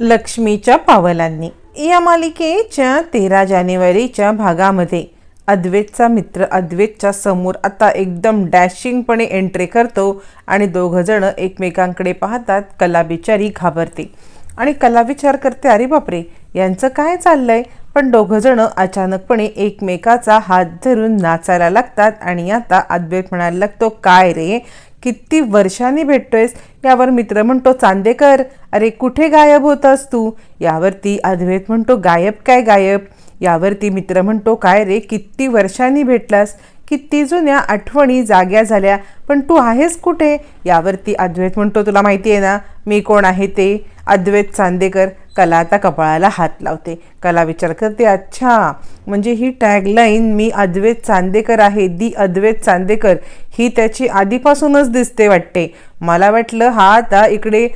लक्ष्मीच्या पावलांनी. या मालिकेच्या तेरा जानेवारीच्या भागामध्ये अद्वैतचा मित्र अद्वैतच्या समोर आता एकदम डॅशिंगपणे एंट्री करतो आणि दोघंजणं एकमेकांकडे पाहतात कला बिचारी घाबरते. आणि कला विचार करते अरे बापरे यांचं काय चाललंय? पण दोघंजणं अचानकपणे एकमेकाचा हात धरून नाचायला लागतात आणि आता अद्वैत म्हणायला लागतो काय रे किती वर्षांनी भेटतोयस? यावर मित्र म्हणतो चांदेकर अरे कुठे गायब होतास तू? यावरती अद्वैत म्हणतो गायब काय गायब? यावरती मित्र म्हणतो काय रे किती वर्षांनी भेटलास? किती जुन्या आठवणी जाग्या झाल्या पण तू आहेस कुठे? यावरती अद्वैत म्हणतो तुला माहिती आहे ना मी कोण आहे ते? अद्वैत चांदेकर कला आता कपाळाला हात लावते. कला विचार करते अच्छा म्हणजे ही टॅगलाईन मी अद्वैत चांदेकर आहे दी अद्वैत चांदेकर ही त्याची आधीपासूनच दिसते वाटते. मला वाटलं हा आता इकडे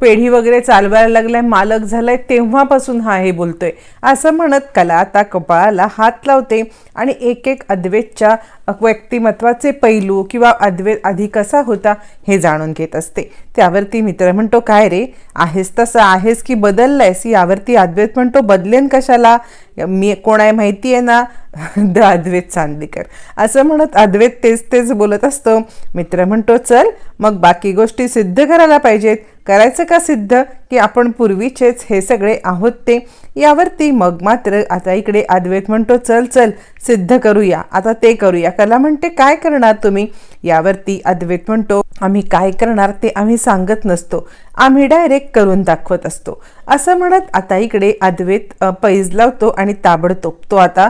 पेढी वगैरे चालवायला लागलाय मालक झालाय तेव्हापासून हा हे बोलतोय. असं म्हणत कला आता कपाळाला हात लावते आणि एक एक अद्वैतच्या व्यक्तिमत्वाचे पैलू किंवा अद्वैत आधी कसा होता हे जाणून घेत असते. त्यावरती मित्र म्हणतो काय रे? आहेस तसं आहेस की बदललायस? यावरती अद्वैत म्हणतो बदलेन कशाला? मी कोण आहे माहिती आहे ना? द अद्वैत चांदीकर. असं म्हणत अद्वैत तेच तेच बोलत असतो. मित्र म्हणतो चल मग बाकी गोष्टी सिद्ध करायला पाहिजेत. करायचं का सिद्ध की आपण पूर्वीचेच हे सगळे आहोत ते? यावरती मग मात्र आता इकडे अद्वैत म्हणतो चल चल सिद्ध करूया. आता ते करूया. कला म्हणते काय करणार तुम्ही? यावरती अद्वैत म्हणतो आम्ही काय करणार ते आम्ही सांगत नसतो. आम्ही डायरेक्ट करून दाखवत असतो. असं म्हणत आता इकडे अद्वैत पैज लावतो आणि ताबडतोब तो आता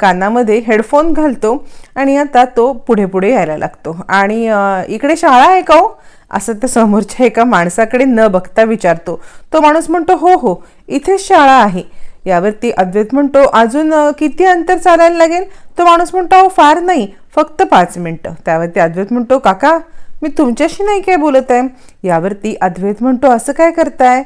कानामध्ये हेडफोन घालतो आणि आता तो पुढे पुढे यायला लागतो. आणि इकडे शाळा आहे का हो? असं त्या समोरच्या एका माणसाकडे न बघता विचारतो. तो माणूस म्हणतो हो हो इथेच शाळा आहे. यावरती अद्वैत म्हणतो अजून किती अंतर चालायला लागेल? तो माणूस म्हणतो अहो फार नाही फक्त पाच मिनटं. त्यावरती अद्वैत म्हणतो काका मी तुमच्याशी नाही काय बोलत आहे. यावरती अद्वैत म्हणतो असं काय करताय?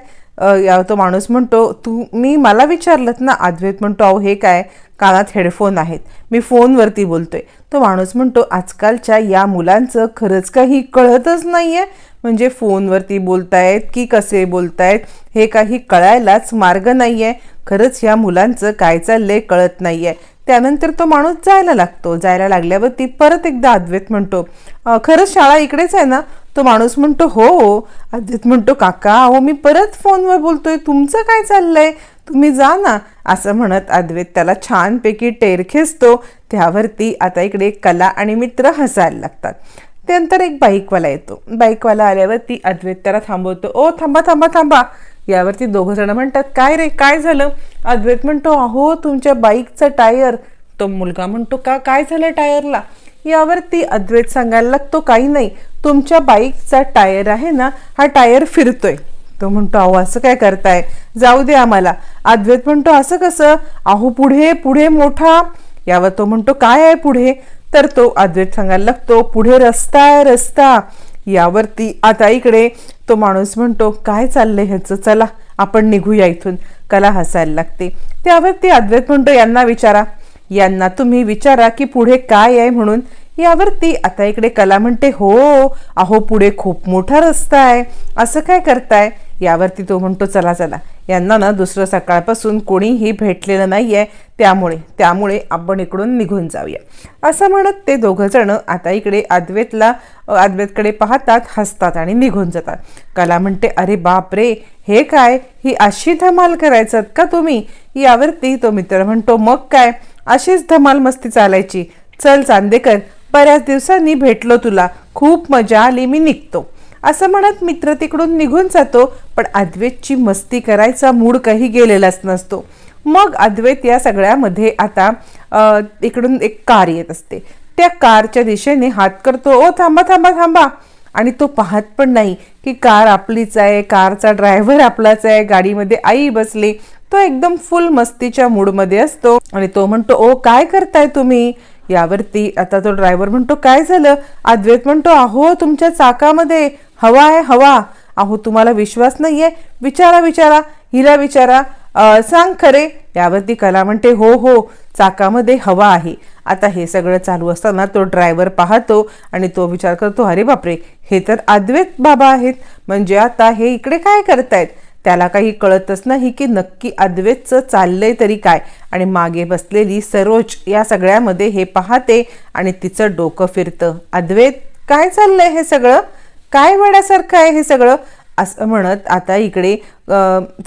या तो माणूस म्हणतो तू मी मला विचारलं ना? अद्वैत म्हणतो अहो हे काय? कानात हेडफोन आहेत. मी फोनवरती बोलतोय. तो माणूस म्हणतो आजकालच्या या मुलांचं खरंच काही कळतच नाही आहे म्हणजे फोनवरती बोलतायत की कसे बोलतायत हे काही कळायलाच मार्ग नाही आहे खरंच या मुलांचं काय चाललंय कळत नाही आहे त्यानंतर तो माणूस जायला लागतो. जायला लागल्यावरती परत एकदा अद्वैत म्हणतो खरंच शाळा इकडेच आहे ना? तो माणूस म्हणतो हो. आदित्य म्हणतो काका अहो मी परत फोनवर बोलतोय. तुमचं काय चाललंय? तुम्ही जा ना. असं म्हणत अद्वैत त्याला छानपैकी टेर खेचतो. त्यावरती आता इकडे कला आणि मित्र हसायला लागतात. त्यानंतर एक बाईकवाला येतो. बाईकवाला आल्यावरती अद्वैत त्याला थांबवतो. ओ थांबा थांबा थांबा. यावरती दोघं जण म्हणतात काय रे काय झालं? अद्वैत म्हणतो अहो तुमच्या बाईकचं टायर. तो मुलगा म्हणतो का काय झालं टायरला? यावरती अद्वैत सांगायला लागतो काही नाही. तुमच्या बाईकचा टायर आहे ना हा टायर फिरतोय. तो म्हणतो अहो असं काय करताय? जाऊ दे आम्हाला. अद्वैत म्हणतो असं कसं? अहो पुढे पुढे मोठा. यावर तो म्हणतो काय आहे पुढे? तर तो अद्वैत सांगायला लागतो पुढे रस्ता आहे रस्ता. यावरती आता इकडे तो माणूस म्हणतो काय चाललंय ह्याचं? चला आपण निघूया इथून. कला हसायला लागते. त्यावरती अद्वैत म्हणतो यांना विचारा. यांना तुम्ही विचारा की पुढे काय आहे म्हणून. यावरती आता इकडे कला म्हणते हो अहो पुढे खूप मोठा रस्ता आहे. असं काय करताय? यावरती तो म्हणतो चला चला. यांना ना दुसरं सकाळपासून कोणीही भेटलेलं नाही आहे त्यामुळे त्यामुळे आपण इकडून निघून जाऊया. असं म्हणत ते दोघं जण आता इकडे अद्वैतला अद्वैतकडे पाहतात हसतात आणि निघून जातात. कला म्हणते अरे बाप रे हे काय? ही अशी धमाल करायचात का तुम्ही? यावरती तो मित्र म्हणतो मग काय? अशीच धमाल मस्ती चालायची. चल चांदेकर बऱ्याच दिवसांनी भेटलो तुला. खूप मजा आली मी निघतो. असं म्हणत मित्र तिकडून निघून जातो पण अद्वैतची मस्ती करायचा मूड काही गेलेलाच नसतो. मग अद्वैत या सगळ्यामध्ये आता इकडून एक कार येत असते. त्या कारच्या दिशेने हात करतो ओ थांबा थांबा थांबा. आणि तो पाहत पण नाही की कार आपलीच आहे कारचा ड्रायव्हर आपलाच आहे गाडीमध्ये आई बसली. तो एकदम फुल मस्तीच्या मूडमध्ये असतो आणि तो म्हणतो ओ काय करताय तुम्ही? यावरती आता तो ड्रायव्हर म्हणतो काय झालं? अद्वैत म्हणतो अहो तुमच्या चाकामध्ये हवा आहे हवा. अहो तुम्हाला विश्वास नाहीये. विचारा विचारा. हिला विचारा. सांग खरे. यावरती कला म्हणते हो हो चाकामध्ये हवा आहे. आता हे सगळं चालू असताना तो ड्रायव्हर पाहतो आणि तो विचार करतो अरे बापरे हे तर अद्वैत बाबा आहेत. म्हणजे आता हे इकडे काय करतायत? त्याला काही कळतच नाही की नक्की अद्वैतचं चाललंय तरी काय. आणि मागे बसलेली सरोज या सगळ्यामध्ये हे पाहते आणि तिचं डोकं फिरतं. अद्वैत काय चाललंय हे सगळं? काय वेड्यासारखं आहे हे सगळं? असं म्हणत आता इकडे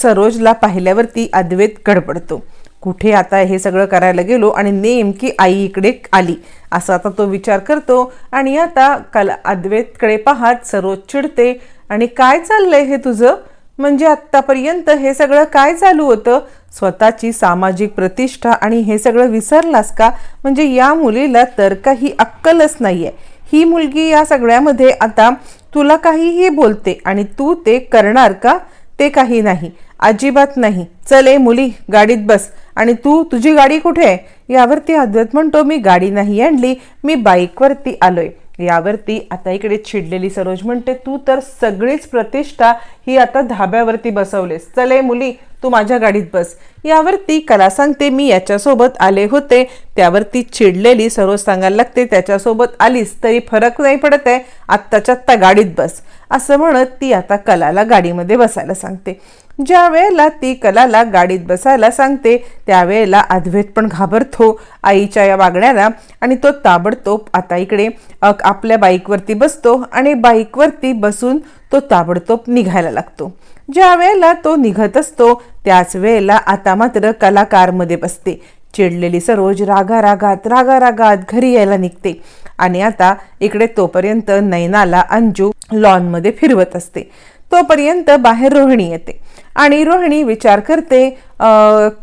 सरोजला पाहिल्यावरती अद्वैत गडबडतो. कुठे आता हे सगळं करायला गेलो आणि नेमकी आई इकडे आली? असा आता तो विचार करतो आणि आता कला अद्वैतकडे पाहत सरोज चिडते. आणि काय चाललंय हे तुझं? म्हणजे आत्तापर्यंत हे सगळं काय चालू होतं? स्वतःची सामाजिक प्रतिष्ठा आणि हे सगळं विसरलास का? म्हणजे या मुलीला तर काही अक्कलच नाही आहे ही मुलगी या सगळ्यामध्ये आता तुला काहीही बोलते आणि तू ते करणार का? ते काही नाही. अजिबात नाही. चल ए मुली गाडीत बस. आणि तू तुझी गाडी कुठे आहे? यावरती अद्वैत म्हणतो मी गाडी नाही आणली. मी बाईकवरती आलोय. यावरती आता इकडे चिडलेली सरोज म्हणते तू तर सगळीच प्रतिष्ठा ही आता धाब्यावरती बसवलेस. चले मुली तू माझ्या गाडीत बस. यावरती कला सांगते मी याच्यासोबत आले होते. त्यावरती चिडलेली सरोज सांगायला लागते त्याच्यासोबत आलीस तरी फरक नाही पडत आहे आत्ताच्या आत्ता गाडीत बस. असं म्हणत ती आता कलाला गाडीमध्ये बसायला सांगते. ज्या वेळेला ती कलाला गाडीत बसायला सांगते त्यावेळेला अद्वैत पण घाबरतो. आईच्या या वागण्याला आणि तो ताबडतोब आता इकडे आपल्या बाईकवरती बसतो आणि बाईकवरती बसून तो ताबडतोब निघायला लागतो. ज्या वेळेला तो निघत असतो त्याच वेळेला आता मात्र कलाकारमध्ये बसते. चिडलेली सरोज रागा रागात रागा रागात घरी यायला निघते. आणि आता इकडे तोपर्यंत नैनाला अंजू लॉनमध्ये फिरवत असते. तोपर्यंत बाहेर रोहिणी येते. आणि रोहिणी विचार करते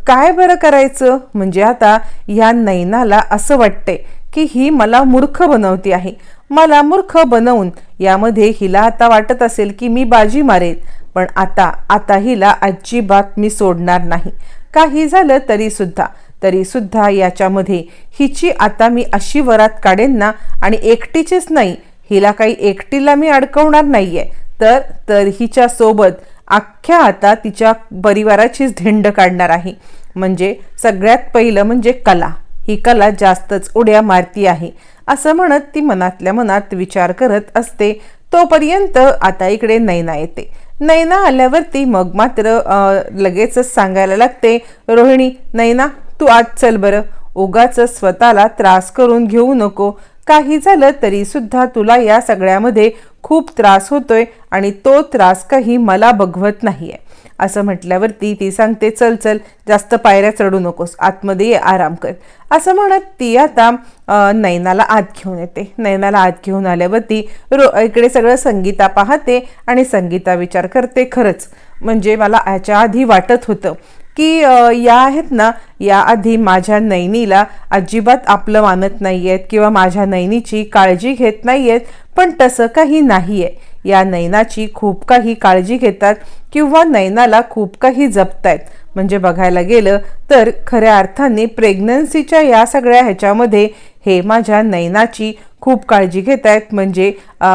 काय बरं करायचं? म्हणजे आता या नैनाला असं वाटते की ही मला मूर्ख बनवती आहे. मला मूर्ख बनवून यामध्ये हिला आता वाटत असेल की मी बाजी मारेन. पण आता आता हिला अजिबात मी सोडणार नाही. काही झालं तरी सुद्धा याच्यामध्ये हिची आता मी अशी वरात काढेन ना आणि एकटीचीच नाही हिला काही एकटीला मी अडकवणार नाहीये. तर तर हिच्या सोबत अख्ख्या आता तिच्या परिवाराचीच धिंड काढणार आहे. म्हणजे सगळ्यात पहिलं म्हणजे कला. ही कला जास्तच उड्या मारती आहे. असं म्हणत ती मनातल्या मनात विचार करत असते. तोपर्यंत आता इकडे नैना येते. नैना आल्यावरती मग मात्र लगेचच सांगायला लागते रोहिणी नैना तू आज चल बरं. उगाच स्वतःला त्रास करून घेऊ नको. काही झालं तरी सुद्धा तुला या सगळ्यामध्ये खूप त्रास होतोय आणि तो त्रास काही मला बघवत नाहीये. असं म्हटल्यावरती ती सांगते चल चल जास्त पायऱ्या चढू नकोस आतमध्ये ये आराम कर. असं म्हणत ती आता नैनाला आत घेऊन येते. नैनाला आत घेऊन आल्यावरती रो इकडे सगळं संगीता पाहते आणि संगीता विचार करते खरंच म्हणजे मला याच्या आधी वाटत होतं की या आहेत ना याआधी माझ्या नैनीला अजिबात आपलं मानत नाही आहेत किंवा माझ्या नैनीची काळजी घेत नाही आहेत पण तसं काही नाही आहे या नैनाची खूप काही काळजी घेतात किंवा नैनाला खूप काही जपतायत. म्हणजे बघायला गेलं तर खऱ्या अर्थाने प्रेग्नन्सीच्या या सगळ्या ह्याच्यामध्ये हे माझ्या नैनाची खूप काळजी घेत आहेत. म्हणजे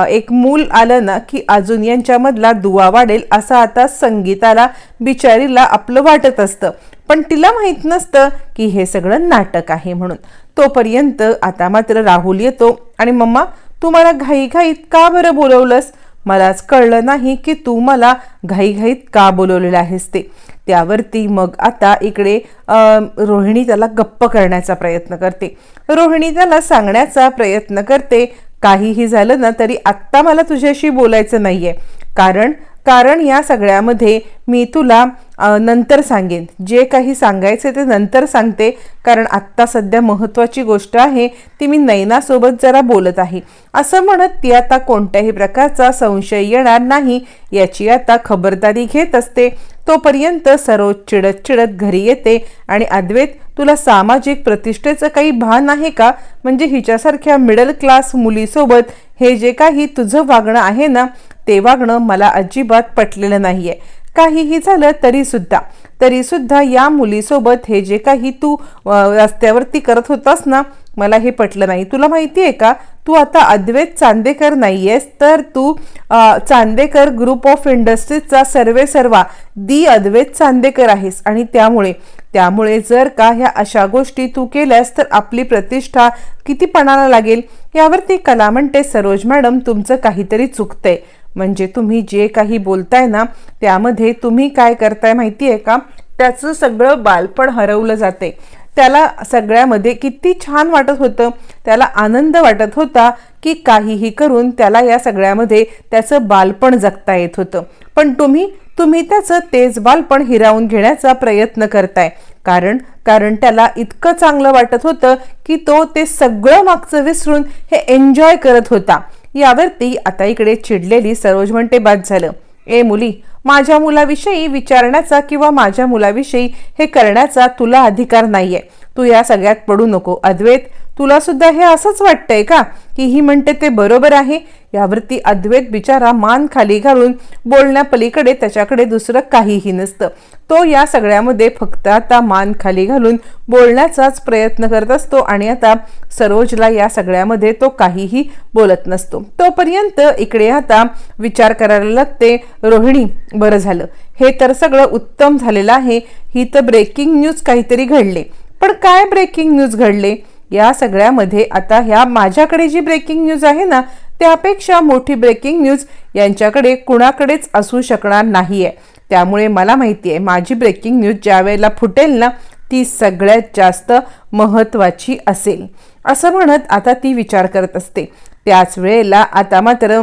एक मूल आलं ना की अजून यांच्यामधला दुवा वाढेल असं आता संगीताला बिचारीला आपलं वाटत असतं. पण तिला माहीत नसतं की हे सगळं नाटक आहे म्हणून. तोपर्यंत आता मात्र राहुल येतो आणि मम्मा तू मला घाईघाईत का बरं बोलवलंस? मलाच कळलं नाही की तू मला घाईघाईत का बोलवलेलं आहेस ते. त्यावरती मग आता इकडे रोहिणी त्याला गप्प करण्याचा प्रयत्न करते. रोहिणी त्याला सांगण्याचा प्रयत्न करते काहीही झालं ना तरी आत्ता मला तुझ्याशी बोलायचं नाहीये. कारण कारण या सगळ्यामध्ये मी तुला नंतर सांगेन. जे काही सांगायचे ते नंतर सांगते कारण आत्ता सध्या महत्त्वाची गोष्ट आहे ती मी नैनासोबत जरा बोलत आहे. असं म्हणत ती आता कोणत्याही प्रकारचा संशय येणार नाही याची आता खबरदारी घेत असते. तोपर्यंत सरोज चिडत चिडत घरी येते आणि अद्वैत तुला सामाजिक प्रतिष्ठेचं काही भान आहे का? म्हणजे हिच्यासारख्या मिडल क्लास मुलीसोबत हे जे काही तुझं वागणं आहे ना ते वागणं मला अजिबात पटलेलं नाहीये. काहीही झालं तरीसुद्धा. तरीसुद्धा या मुलीसोबत हे जे काही तू रस्त्यावरती करत होतास ना मला हे पटलं नाही. तुला माहिती आहे का? तू आता अद्वैत चांदेकर नाही आहेस तर तू चांदेकर ग्रुप ऑफ इंडस्ट्रीजचा सर्वे सर्वा दी अद्वैत चांदेकर आहेस. आणि त्यामुळे त्यामुळे जर का ह्या अशा गोष्टी तू केल्यास तर आपली प्रतिष्ठा किती पणाला लागेल? यावरती कला म्हणते सरोज मॅडम तुमचं काहीतरी चुकतंय. म्हणजे तुम्ही जे काही बोलताय ना त्यामध्ये तुम्ही काय करताय माहिती आहे का? त्याचं सगळं बालपण हरवलं जाते. त्याला सगळ्यामध्ये किती छान वाटत होतं. त्याला आनंद वाटत होता की काहीही करून त्याला या सगळ्यामध्ये त्याचं बालपण जगता येत होतं. पण तुम्ही तुम्ही त्याचं तेज बालपण हिरावून घेण्याचा प्रयत्न करताय. कारण कारण त्याला इतकं चांगलं वाटत होतं की तो ते सगळं मागचं विसरून हे एन्जॉय करत होता. यावरती आता इकडे चिडलेली सरोज म्हणते बाद झालं. ए मुली माझ्या मुलाविषयी विचारण्याचा किंवा माझ्या मुलाविषयी हे करण्याचा तुला अधिकार नाहीये. तू या सगळ्यात पडू नको अद्वैत. तुला सुद्धा हे असंच वाटतंय का? की ही म्हणते ते बरोबर आहे? यावरती अद्वैत बिचारा मान खाली घालून बोलण्यापलीकडे त्याच्याकडे दुसरं काहीही नसतं. तो या सगळ्यामध्ये फक्त आता मान खाली घालून बोलण्याचाच प्रयत्न करत असतो आणि आता सरोजला या सगळ्यामध्ये तो काहीही बोलत नसतो. तोपर्यंत इकडे आता विचार करायला लागते रोहिणी बरं झालं. हे तर सगळं उत्तम झालेलं आहे. ही तर ब्रेकिंग न्यूज काहीतरी घडले. पण काय ब्रेकिंग न्यूज घडले? या सगळ्यामध्ये आता ह्या माझ्याकडे जी ब्रेकिंग न्यूज आहे ना त्यापेक्षा मोठी ब्रेकिंग न्यूज यांच्याकडे कुणाकडेच असू शकणार नाही आहे त्यामुळे मला माहिती आहे माझी ब्रेकिंग न्यूज ज्या वेळेला फुटेल ना ती सगळ्यात जास्त महत्त्वाची असेल. असं म्हणत आता ती विचार करत असते. त्याच वेळेला आता मात्र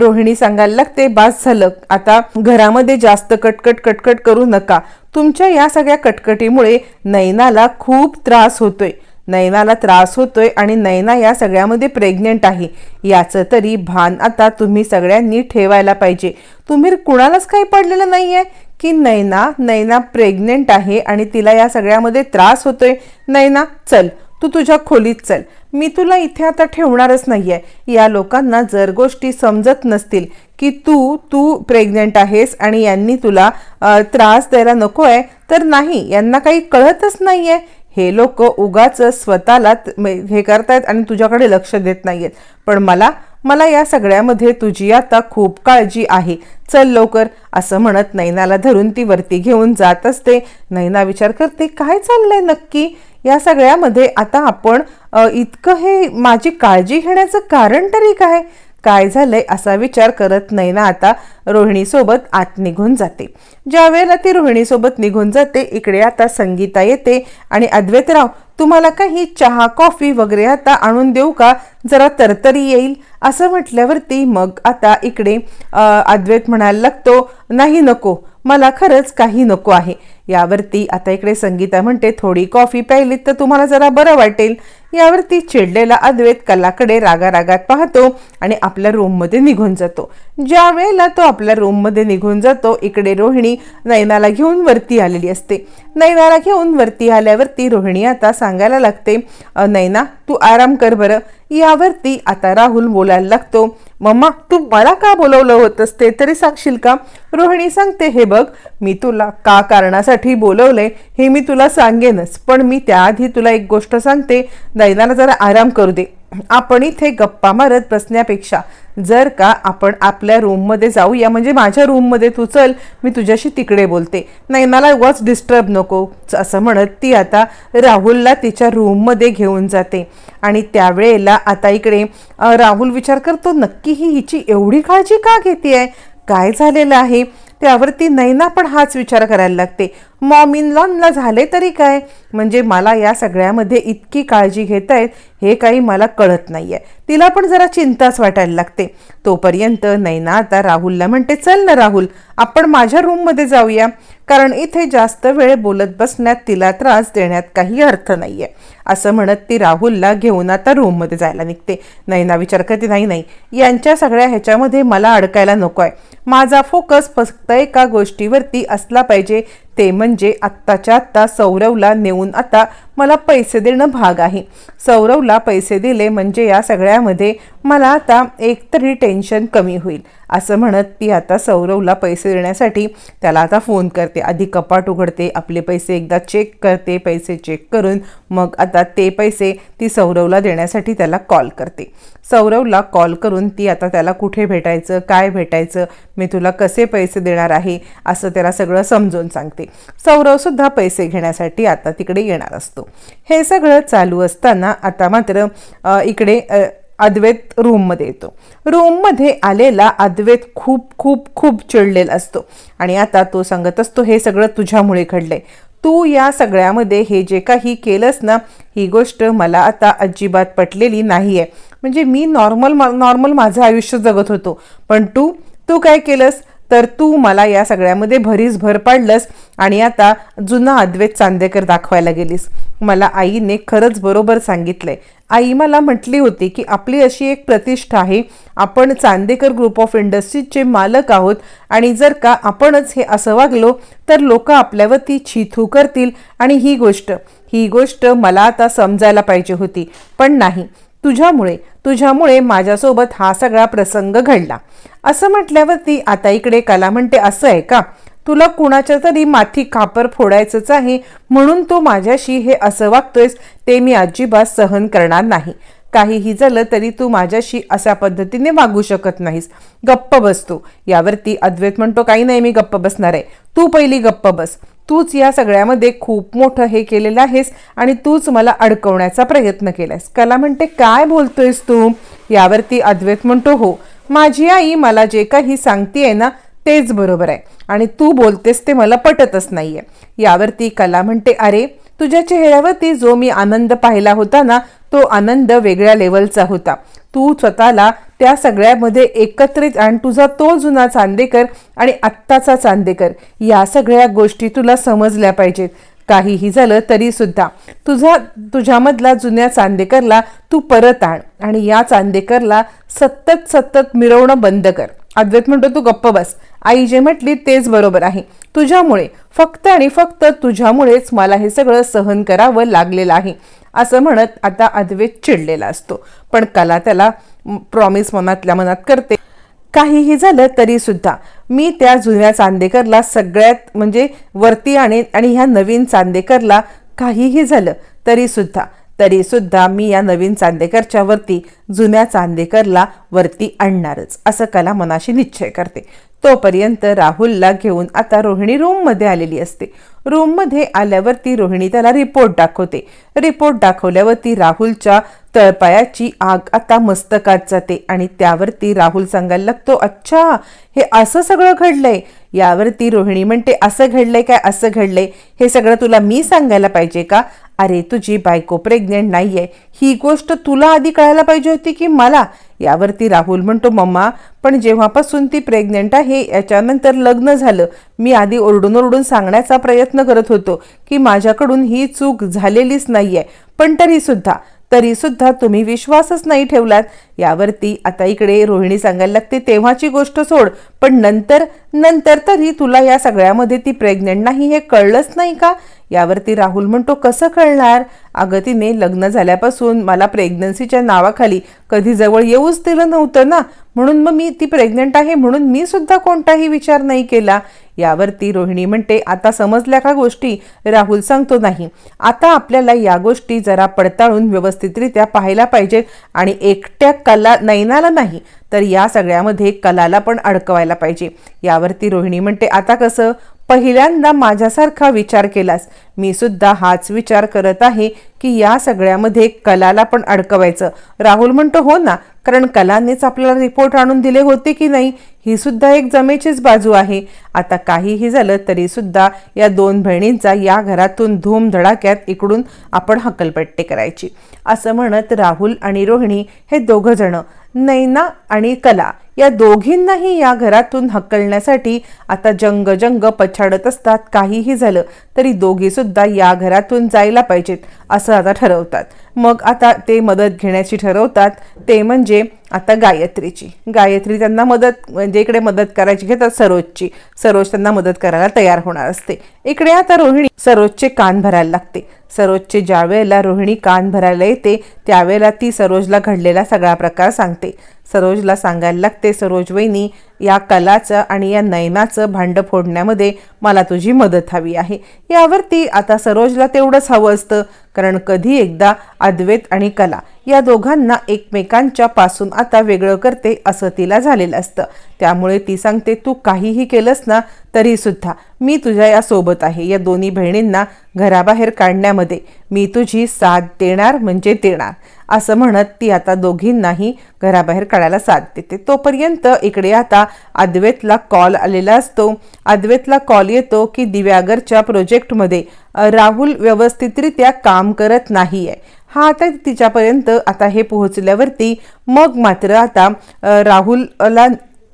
रोहिणी सांगायला लागते बास झालं आता घरामध्ये जास्त कटकट कटकट करू नका. तुमच्या या सगळ्या कटकटीमुळे नैनाला खूप त्रास होतोय. नैनाला त्रास होतोय आणि नैना या सगळ्यामध्ये प्रेग्नेंट आहे. याचं तरी भान आता तुम्ही सगळ्यांनी ठेवायला पाहिजे. तुम्ही कुणालाच काही पडलेलं नाही आहे की नैना नैना प्रेग्नेंट आहे आणि तिला या सगळ्यामध्ये त्रास होतोय. नैना चल तू तुझ्या खोलीत चल. मी तुला इथे आता ठेवणारच नाहीये. या लोकांना जर गोष्टी समजत नसतील की तू तू प्रेग्नंट आहेस आणि यांनी तुला त्रास द्यायला नको आहे तर नाही यांना काही कळतच नाहीये. हे लोक उगाच स्वतःला हे करतायत आणि तुझ्याकडे लक्ष देत नाहीयेत. पण मला मला या सगळ्यामध्ये तुझी आता खूप काळजी आहे. चल लवकर. असं म्हणत नैनाला धरून ती वरती घेऊन जात असते. नैना विचार करते काय चाललंय नक्की? या सगळ्यामध्ये आता आपण इतकं हे माझी काळजी घेण्याचं कारण तरी काय? काय झालंय असा विचार करत नैना आता रोहिणीसोबत आत निघून जाते. ज्या वेळेला ती रोहिणीसोबत निघून जाते इकडे आता संगीता येते आणि अद्वैतराव तुम्हाला काही चहा कॉफी वगैरे आता आणून देऊ का? जरा तरतरी येईल. असं म्हटल्यावरती मग आता इकडे अद्वैत म्हणायला लागतो नाही नको. मला खरंच काही नको आहे. यावरती आता इकडे संगीता म्हणते थोडी कॉफी प्यायलीत तर तुम्हाला जरा बरं वाटेल. यावरती चिडलेला अद्वैत कलाकडे रागारागात पाहतो आणि आपल्या रूममध्ये निघून जातो. ज्या वेळेला तो आपल्या रूममध्ये निघून जातो इकडे रोहिणी नैनाला घेऊन वरती आलेली असते. नैनाला घेऊन वरती आल्यावरती रोहिणी आता सांगायला लागते नैना तू आराम कर बरं. यावरती आता राहुल बोलायला लागतो मम्मा तू मला का बोलवलं होतंस? ते तरी सांगशील का? रोहिणी सांगते हे बघ मी तुला का कारणासाठी बोलवलंय हे मी तुला सांगेनच. पण मी त्याआधी तुला एक गोष्ट सांगते. दैनाला जरा आराम करू दे. आपण इथे गप्पा मारत बसण्यापेक्षा जर का आपण आपल्या रूममध्ये जाऊया म्हणजे माझ्या रूममध्ये तू चल मी तुझ्याशी तिकडे बोलते. नाही मला वॉच डिस्टर्ब नको असं म्हणत ती आता राहुलला तिच्या रूममध्ये घेऊन जाते. आणि त्यावेळेला आता इकडे राहुल विचार करतो नक्की ही हिची एवढी काळजी का घेते आहे काय झालेलं आहे? त्यावरती नैना पण हाच विचार करायला लागते. मॉम इन लॉनला झाले तरी काय? म्हणजे मला या सगळ्यामध्ये इतकी काळजी घेत आहेत हे काही मला कळत नाही आहे तिला पण जरा चिंताच वाटायला लागते. तोपर्यंत नैना आता राहुलला म्हणते चल ना राहुल आपण माझ्या रूममध्ये जाऊया. कारण इथे जास्त वेळ बोलत बसण्यात तिला त्रास देण्यात काही अर्थ नाही आहे असं म्हणत ती राहुलला घेऊन आता रूममध्ये जायला निघते. नैना विचार करते नाही नाही. यांच्या सगळ्या ह्याच्यामध्ये मला अडकायला नको आहे माझा फोकस फक्त एका गोष्टीवरती असला पाहिजे. ते म्हणजे आत्ताच्या आत्ता सौरवला नेऊन आता मला पैसे देणं भाग आहे. सौरवला पैसे दिले म्हणजे या सगळ्यामध्ये मला आता एकतरी टेन्शन कमी होईल. असं म्हणत ती आता सौरवला पैसे देण्यासाठी त्याला आता फोन करते. आधी कपाट उघडते आपले पैसे एकदा चेक करते पैसे चेक करून मग आता ते पैसे ती सौरवला देण्यासाठी त्याला कॉल करते. सौरवला कॉल करून ती आता त्याला कुठे भेटायचं काय भेटायचं मी तुला कसे पैसे देणार आहे असं त्याला सगळं समजून सांगते. सौरवसुद्धा पैसे घेण्यासाठी आता तिकडे येणार असतो. हे सगळं चालू असताना आता मात्र इकडे अद्वैत रूममध्ये येतो. रूममध्ये आलेला अद्वैत खूप खूप खूप चिडलेला असतो. आणि आता तो सांगत असतो हे सगळं तुझ्यामुळे घडलंय. तू या सगळ्यामध्ये हे जे काही केलंस ना ही गोष्ट मला आता अजिबात पटलेली नाही आहे म्हणजे मी नॉर्मल नॉर्मल माझं आयुष्य जगत होतो. पण तू तू काय केलंस? तर तू मला या सगळ्यामध्ये भरीस भर पाडलंस आणि आता जुना अद्वैत चांदेकर दाखवायला गेलीस. मला आईने खरंच बरोबर सांगितलंय. आई मला म्हटली होती की आपली अशी एक प्रतिष्ठा आहे आपण चांदेकर ग्रुप ऑफ इंडस्ट्रीजचे मालक आहोत आणि जर का आपणच हे असं वागलो तर लोक आपल्यावरती छिथू करतील. आणि ही गोष्ट ही गोष्ट मला आता समजायला पाहिजे होती. पण नाही तुझ्यामुळे तुझ्यामुळे माझ्यासोबत हा सगळा प्रसंग घडला. असं म्हटल्यावरती आता इकडे कला म्हणते असं आहे का? तुला कुणाच्या तरी माथी खापर फोडायचंच आहे म्हणून तू माझ्याशी हे असं वागतोयस ते मी अजिबात सहन करणार नाही. काहीही झालं तरी तू माझ्याशी अशा पद्धतीने वागू शकत नाहीस. गप्प बसतो यावरती अद्वैत म्हणतो काही नाही मी गप्प बसणार आहे. तू पहिली गप्प बस. तूच या सगळ्यामध्ये खूप मोठं हे केलेलं आहेस आणि तूच मला अडकवण्याचा प्रयत्न केलास कला म्हणते काय बोलतोयस तू? यावरती अद्वैत म्हणतो हो. माझी आई मला जे काही सांगतेय ना तेच बरोबर आहे. आणि तू बोलतेस ते मला पटतच नाहीये. यावरती कला म्हणते अरे तुझ्या चेहऱ्यावरती जो मी आनंद पाहिला होता ना तो आनंद वेगळ्या लेवलचा होता. तू स्वतःला त्या सगळ्यामध्ये एकत्रित आणि. तुझा तो जुना चांदेकर आणि आत्ताचा चांदेकर या सगळ्या गोष्टी तुला समजल्या पाहिजेत. काहीही झालं तरी सुद्धा. तुझा तुझ्यामधला जुन्या चांदेकरला तू परत आण आणि या चांदेकरला सतत सतत मिरवणं बंद कर. अद्वैत म्हणतो तू गप्प बस. आई जे म्हटली तेच बरोबर आहे. तुझ्यामुळे फक्त आणि फक्त तुझ्यामुळेच मला हे सगळं सहन करावं लागलेलं आहे असं म्हणत आता अद्वैत चिडलेला असतो. पण कला त्याला प्रॉमिस मनातल्या मनात करते. काहीही झालं तरी सुद्धा मी त्या जुन्या चांदेकरला सगळ्यात म्हणजे वरती आणेन आणि ह्या नवीन चांदेकरला काहीही झालं तरी सुद्धा तरी सुद्धा मी या नवीन चांदेकरच्या वरती जुन्या चांदेकरला वरती आणणारच असं कला मनाशी निश्चय करते. तोपर्यंत राहुलला घेऊन आता रोहिणी रूममध्ये आलेली असते. रूममध्ये आल्यावरती रोहिणी त्याला रिपोर्ट दाखवते. रिपोर्ट दाखवल्यावरती राहुलच्या तळपायाची आग आता मस्तकात जाते आणि त्यावरती राहुल सांगायला लागतो अच्छा हे असं सगळं घडलंय. यावरती रोहिणी म्हणते असं घडलंय काय? असं घडलंय. हे सगळं तुला मी सांगायला पाहिजे का? अरे तुझी बायको प्रेग्नेंट आहे ही गोष्ट तुला आधी कळायला पाहिजे होती की मला? यावरती राहुल म्हणतो मम्मा पण जेव्हापासून ती प्रेग्नेंट आहे याच्यानंतर लग्न झालं. मी आधी ओरडून ओरडून सांगण्याचा प्रयत्न करत होतो की माझ्याकडून ही चूक झालेलीच नाही आहे पण तरीसुद्धा तरीसुद्धा तुम्ही विश्वासच नाही ठेवलात. यावरती आता इकडे रोहिणी सांगायला लागते तेव्हाची गोष्ट सोड पण नंतर नंतर तरी तुला या सगळ्यामध्ये ती प्रेग्नेंट नाही हे कळलंच नाही का? यावरती राहुल म्हणतो कसं कळणार? अगं तिने लग्न झाल्यापासून मला प्रेग्नन्सीच्या नावाखाली कधी जवळ येऊच दिलं नव्हतं ना. म्हणून मग मी ती प्रेग्नंट आहे म्हणून मी सुद्धा कोणताही विचार नाही केला. यावरती रोहिणी म्हणते आता समजल्या का गोष्टी? राहुल सांगतो नाही. आता आपल्याला या गोष्टी जरा पडताळून व्यवस्थितरित्या पाहायला पाहिजेत आणि एकट्या कला नैनाला नाही तर या सगळ्यामध्ये कलाला पण अडकवायला पाहिजे. यावरती रोहिणी म्हणते आता कसं? पहिल्यांदा माझ्यासारखा विचार केलास. मी सुद्धा हाच विचार करत आहे की या सगळ्यामध्ये कलाला पण अडकवायचं. राहुल म्हणतो हो ना कारण कलानेच आपल्याला रिपोर्ट आणून दिले होते की नाही? ही सुद्धा एक जमेचीच बाजू आहे. आता काहीही झालं तरी सुद्धा या दोन बहिणींचा या घरातून धूमधडाक्यात इकडून आपण हकलपट्टे करायची. असं म्हणत राहुल आणि रोहिणी हे दोघं जण नैना आणि कला या दोघींनाही या घरातून हकलण्यासाठी आता जंग जंग पछाडत असतात. काहीही झालं तरी दोघी सुद्धा या घरातून जायला पाहिजेत असं आता ठरवतात. मग आता ते मदत घेण्याची ठरवतात. ते म्हणजे आता गायत्रीची. गायत्री त्यांना मदत म्हणजे इकडे मदत करायची घेतात सरोजची. सरोज त्यांना मदत करायला तयार होणार असते. इकडे आता रोहिणी सरोजचे कान भरायला लागते. सरोजचे ज्या वेळेला रोहिणी कान भरायला येते त्यावेळेला ती सरोजला घडलेला सगळा प्रकार सांगते. सरोजला सांगायला लागते सरोज वहिनी या कलाचं आणि या नयनाचं भांडं फोडण्यामध्ये मला तुझी मदत हवी आहे. यावरती आता सरोजला तेवढंच हवं असतं. कारण कधी एकदा अद्वैत आणि कला या दोघांना एकमेकांच्या पासून आता वेगळं करते असं तिला झालेलं असतं. त्यामुळे ती सांगते तू काहीही केलंस ना तरीसुद्धा मी तुझ्या या सोबत आहे. या दोन्ही बहिणींना घराबाहेर काढण्यामध्ये मी तुझी साथ देणार म्हणजे देणार. असं म्हणत ती आता दोघींनाही घराबाहेर काढायला साथ देते. तोपर्यंत इकडे आता अद्वैतला कॉल आलेला असतो. अद्वैतला कॉल येतो की दिव्यागरच्या प्रोजेक्टमध्ये राहुल व्यवस्थितरित्या काम करत नाही आहे हा आता तिच्यापर्यंत आता हे पोहोचल्यावरती मग मात्र आता राहुलला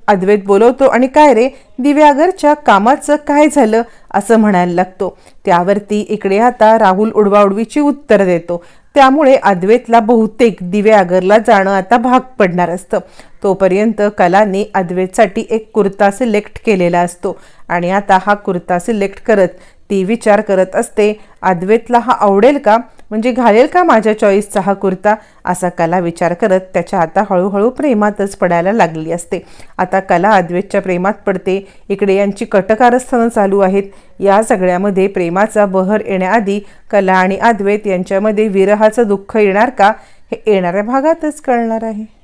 अद्वैत बोलवतो आणि काय रे दिव्यागरच्या कामाचं काय झालं असं म्हणायला लागतो. त्यावरती इकडे आता राहुल उडवाउडवीची उत्तर देतो. त्यामुळे अद्वैतला बहुतेक दिव्यागरला जाणं आता भाग पडणार असतं. तोपर्यंत कलाने अद्वैतसाठी एक कुर्ता सिलेक्ट केलेला असतो. आणि आता हा कुर्ता सिलेक्ट करत ती विचार करत असते अद्वैतला हा आवडेल का? म्हणजे घालेल का माझ्या चॉईसचा हा कुर्ता? असा कला विचार करत त्याच्या आता हळूहळू प्रेमातच पडायला लागली असते. आता कला अद्वैतच्या प्रेमात पडते. इकडे यांची कटकारस्थानं चालू आहेत. या सगळ्यामध्ये प्रेमाचा बहर येण्याआधी कला आणि अद्वैत यांच्यामध्ये विरहाचं दुःख येणार का? हे येणाऱ्या भागातच कळणार आहे.